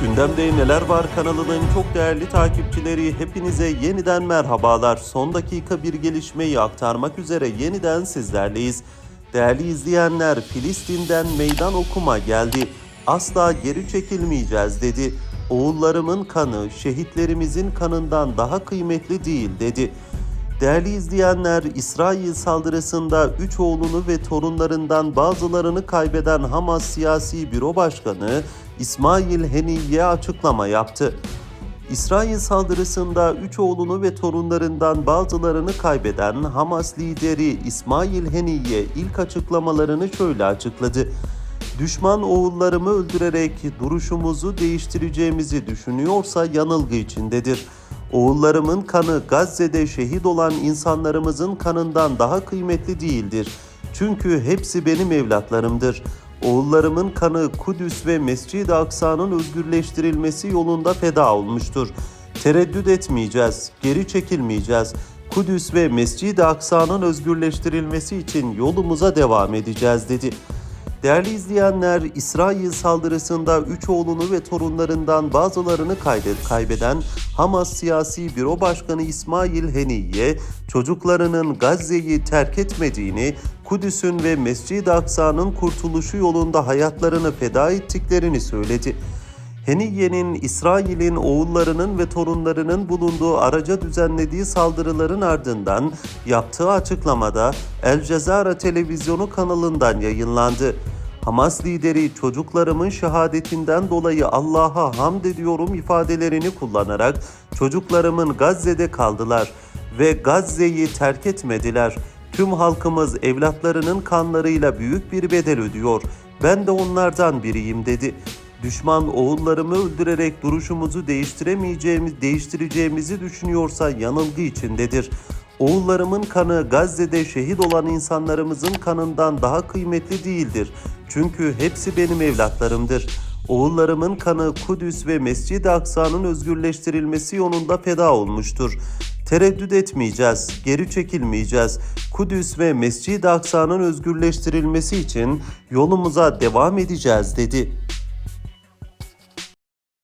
Gündemde Neler Var kanalının çok değerli takipçileri hepinize yeniden merhabalar. Son dakika bir gelişmeyi aktarmak üzere yeniden sizlerleyiz. Değerli izleyenler Filistin'den meydan okuma geldi. Asla geri çekilmeyeceğiz dedi. Oğullarımın kanı şehitlerimizin kanından daha kıymetli değil dedi. Değerli izleyenler, İsrail saldırısında 3 oğlunu ve torunlarından bazılarını kaybeden Hamas Siyasi Büro Başkanı İsmail Heniye açıklama yaptı. İsrail saldırısında 3 oğlunu ve torunlarından bazılarını kaybeden Hamas lideri İsmail Heniye ilk açıklamalarını şöyle açıkladı. Düşman oğullarımı öldürerek duruşumuzu değiştireceğimizi düşünüyorsa yanılgı içindedir. Oğullarımın kanı Gazze'de şehit olan insanlarımızın kanından daha kıymetli değildir. Çünkü hepsi benim evlatlarımdır. Oğullarımın kanı Kudüs ve Mescid-i Aksa'nın özgürleştirilmesi yolunda feda olmuştur. Tereddüt etmeyeceğiz, geri çekilmeyeceğiz. Kudüs ve Mescid-i Aksa'nın özgürleştirilmesi için yolumuza devam edeceğiz dedi. Değerli izleyenler, İsrail saldırısında 3 oğlunu ve torunlarından bazılarını kaybeden Hamas Siyasi Büro Başkanı İsmail Heniye, çocuklarının Gazze'yi terk etmediğini, Kudüs'ün ve Mescid-i Aksa'nın kurtuluşu yolunda hayatlarını feda ettiklerini söyledi. Heniye'nin İsrail'in oğullarının ve torunlarının bulunduğu araca düzenlediği saldırıların ardından yaptığı açıklamada El Cezara televizyonu kanalından yayınlandı. Hamas lideri çocuklarımın şehadetinden dolayı Allah'a hamd ediyorum ifadelerini kullanarak çocuklarımın Gazze'de kaldılar ve Gazze'yi terk etmediler. Tüm halkımız evlatlarının kanlarıyla büyük bir bedel ödüyor. Ben de onlardan biriyim dedi. Düşman oğullarımı öldürerek duruşumuzu değiştiremeyeceğimiz, değiştireceğimizi düşünüyorsa yanılgı içindedir. Oğullarımın kanı Gazze'de şehit olan insanlarımızın kanından daha kıymetli değildir. Çünkü hepsi benim evlatlarımdır. Oğullarımın kanı Kudüs ve Mescid-i Aksa'nın özgürleştirilmesi yolunda feda olmuştur. Tereddüt etmeyeceğiz, geri çekilmeyeceğiz. Kudüs ve Mescid-i Aksa'nın özgürleştirilmesi için yolumuza devam edeceğiz dedi.